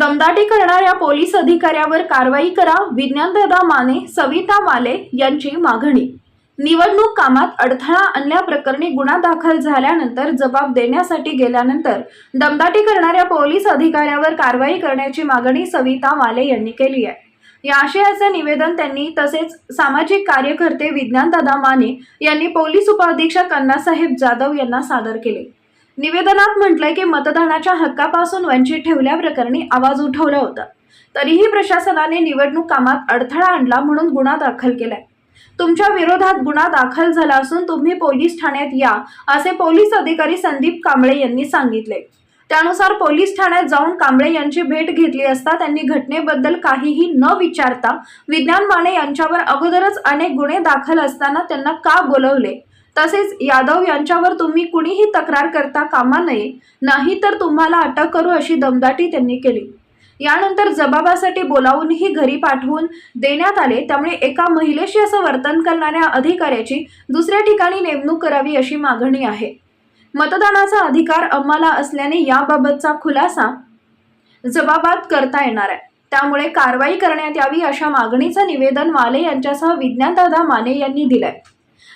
दमदाटी करणाऱ्या पोलीस अधिकाऱ्यावर कारवाई करा विज्ञानदादा माने सविता माले यांची मागणी. निवडणूक कामात अडथळा आणल्याप्रकरणी गुन्हा दाखल झाल्यानंतर जबाब देण्यासाठी गेल्यानंतर दमदाटी करणाऱ्या पोलीस अधिकाऱ्यावर कारवाई करण्याची मागणी सविता माले यांनी केली आहे. या आशयाचे निवेदन त्यांनी तसेच सामाजिक कार्यकर्ते विज्ञानदादा माने यांनी पोलीस उपअधीक्षक अण्णासाहेब जाधव यांना सादर केले. निवेदनात म्हटलंय की मतदानाच्या हक्कापासून वंचित ठेवल्याप्रकरणी आवाज उठवला होता. तरीही प्रशासनाने निवडणूक कामात अडथळा आणला म्हणून गुन्हा दाखल केलाय. तुमच्या विरोधात गुन्हा दाखल झाला असून तुम्ही पोलीस ठाण्यात या असे पोलीस अधिकारी संदीप कांबळे यांनी सांगितले. त्यानुसार पोलीस ठाण्यात जाऊन कांबळे यांची भेट घेतली असता त्यांनी घटनेबद्दल काहीही न विचारता विज्ञान माने यांच्यावर अगोदरच अनेक गुन्हे दाखल असताना त्यांना का बोलवले? तसेच यादव यांच्यावर तुम्ही कुणीही तक्रार करता कामा नये. नाही तर तुम्हाला अटक करू अशी दमदाटी त्यांनी केली. यानंतर जबाबासाठी बोलावूनही घरी पाठवून देण्यात आले. त्यामुळे एका महिलेशी असं वर्तन करणाऱ्या अधिकाऱ्याची दुसऱ्या ठिकाणी नेमणूक करावी अशी मागणी आहे. मतदानाचा अधिकार आम्हाला असल्याने याबाबतचा खुलासा जबाबात करता येणार आहे. त्यामुळे कारवाई करण्यात यावी अशा मागणीचं निवेदन माले यांच्यासह विज्ञानदादा माने यांनी दिलंय.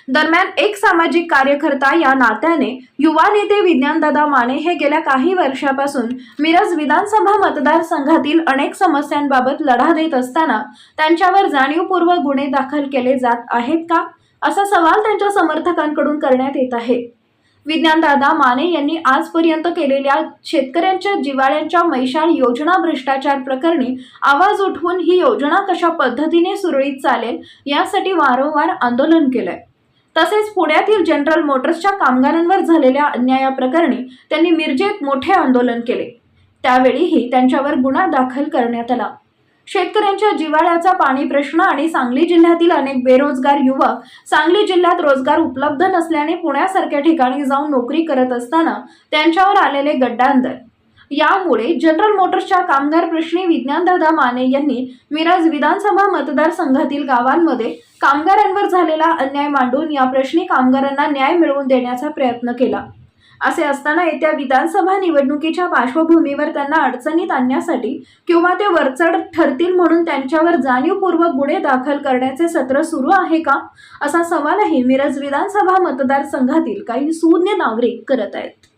दरम्यान एक सामाजिक कार्यकर्ता या नात्याने युवा नेते विज्ञानदादा माने हे गेल्या काही वर्षापासून मिरज विधानसभा मतदारसंघातील अनेक समस्यांबाबत लढा देत असताना त्यांच्यावर जाणीवपूर्वक गुन्हे दाखल केले जात आहेत का? असा सवाल त्यांच्या समर्थकांकडून करण्यात येत आहे. विज्ञानदादा माने यांनी आजपर्यंत केलेल्या शेतकऱ्यांच्या जिवाळ्यांच्या मैशाळ योजना भ्रष्टाचार प्रकरणी आवाज उठवून ही योजना कशा पद्धतीने सुरळीत चालेल यासाठी वारंवार आंदोलन केलंय. तसेच पुण्यातील जनरल मोटर्सच्या कामगारांवर झालेल्या अन्यायाप्रकरणी त्यांनी मिरजेत मोठे आंदोलन केले. त्यावेळीही त्यांच्यावर गुन्हा दाखल करण्यात आला. शेतकऱ्यांच्या जिव्हाळ्याचा पाणी प्रश्न आणि सांगली जिल्ह्यातील अनेक बेरोजगार युवक सांगली जिल्ह्यात रोजगार उपलब्ध नसल्याने पुण्यासारख्या ठिकाणी जाऊन नोकरी करत असताना त्यांच्यावर आलेले गड्डांतर यामुळे जनरल मोटर्सच्या कामगार प्रश्नी विज्ञानदादा माने यांनी मिरज विधानसभा मतदारसंघातील गावांमध्ये कामगारांवर झालेला अन्याय मांडून या प्रश्नी कामगारांना न्याय मिळवून देण्याचा प्रयत्न केला. असे असताना येत्या विधानसभा निवडणुकीच्या पार्श्वभूमीवर त्यांना अडचणीत आणण्यासाठी किंवा ते वरचढ ठरतील म्हणून त्यांच्यावर जाणीवपूर्वक गुन्हे दाखल करण्याचे सत्र सुरू आहे का? असा सवालही मिरज विधानसभा मतदारसंघातील काही सूज्ञ नागरिक करत आहेत.